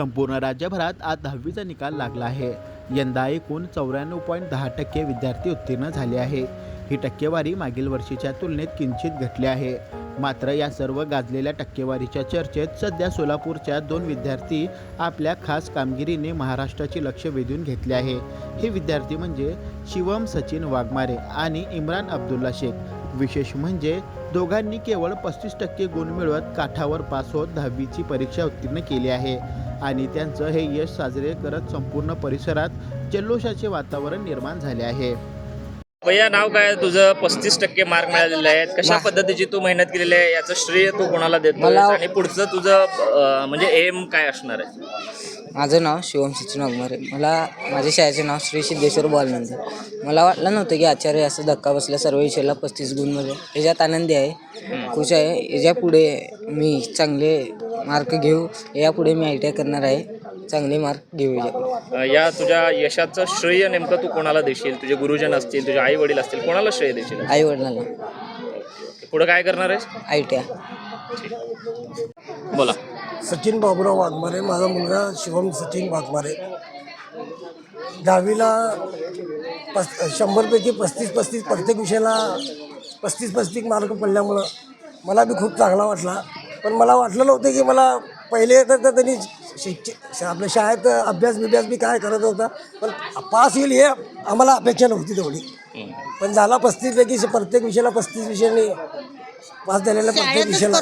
संपूर्ण राज्यभरात आज दहावीचा निकाल लागला आहे. यंदा एकूण चौऱ्याण्णव पॉईंट दहा टक्के विद्यार्थी उत्तीर्ण झाले आहे. ही टक्केवारी मागील वर्षीच्या तुलनेत किंचित घटली आहे. मात्र या सर्व गाजलेल्या टक्केवारीच्या चर्चेत सध्या सोलापूरच्या दोन विद्यार्थी आपल्या खास कामगिरीने महाराष्ट्राचे लक्ष वेधून घेतले आहे. हे विद्यार्थी म्हणजे शिवम सचिन वाघमारे आणि इम्रान अब्दुल्ला शेख. विशेष म्हणजे दोघांनी केवळ पस्तीस टक्के गुण मिळवत काठावर पास होत दहावीची परीक्षा उत्तीर्ण केली आहे. आणि त्यांचं हे यश साजरे करत संपूर्ण परिसरात जल्लोषाचे वातावरण निर्माण झाले आहे. भैया नाव काय आहे तुझं? पस्तीस टक्के मार्क मिळालेले आहेत. कशा पद्धतीची तू मेहनत केलेली आहे? याचं श्रेय तू कोणाला देतो मला- आणि पुढचं तुझं अं, म्हणजे एम काय असणार आहे? माझं नाव शिवम सचिन वाघमारे मला माझ्या शाळेचे नाव श्री सिद्धेश्वर बालनंद. मला वाटलं नव्हतं की आचार्य असं धक्का बसला सर्व विषयाला पस्तीस गुणमध्ये. याच्यात आनंदी आहे. खुश आहे. याच्यापुढे मी चांगले मार्क घेऊ. यापुढे मी आय टी आय करणार आहे. चांगले मार्क घेऊ अं, या तुझ्या यशाचं श्रेय नेमकं तू कोणाला देशील? तुझे गुरुजन असतील तुझे आई वडील असतील कोणाला श्रेय देशील? आई वडिलांना पुढे काय करणार आहेस? आय टी आय बोला. सचिन बाबुराव वाघमारे माझा मुलगा शिवम सचिन वाघमारे. दहावीला पस शंभरपैकी पस्तीस पस्तीस प्रत्येक विषयाला पस्तीस पस्तीस मार्क पडल्यामुळं मला बी खूप चांगला वाटला. पण मला वाटलं नव्हतं की मला पहिले तर तर त्यांनी शिक्षक आपल्या शाळेत अभ्यास बिभ्यास बी काय करत होता. पण पास होईल हे आम्हाला अपेक्षा नव्हती तेवढी. पण झाला पस्तीसपैकी प्रत्येक विषयाला पस्तीस विषयाने पास झालेल्या प्रत्येक विषयाला.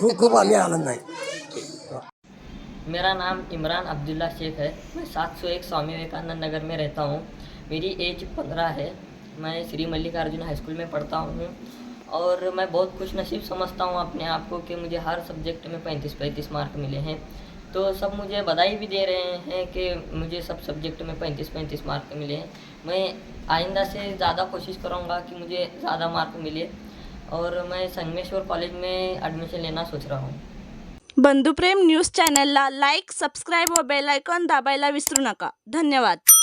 खूप खूप आम्ही आनंद आहे. मेरा नाम इमरान अब्दुल्ला शेख है। मैं 701 स्वामी विवेकानंद नगर में रहता हूँ। मेरी एज पंद्रह है। मैं श्री मल्लिकार्जुन हाई स्कूल में पढ़ता हूँ। और मैं बहुत खुश नसीब समझता हूँ अपने आप को कि मुझे हर सब्जेक्ट में पैंतीस पैंतीस मार्क मिले हैं। तो सब मुझे बधाई भी दे रहे हैं कि मुझे सब सब्जेक्ट में पैंतीस पैंतीस मार्क मिले हैं। मैं आइंदा से ज़्यादा कोशिश करूँगा कि मुझे ज़्यादा मार्क मिले और मैं संगमेश्वर कॉलेज में एडमिशन लेना सोच रहा हूँ। बंधुप्रेम न्यूज़ चॅनलला लाईक सबस्क्राईब व बेल आयकॉन दाबायला विसरू नका। धन्यवाद।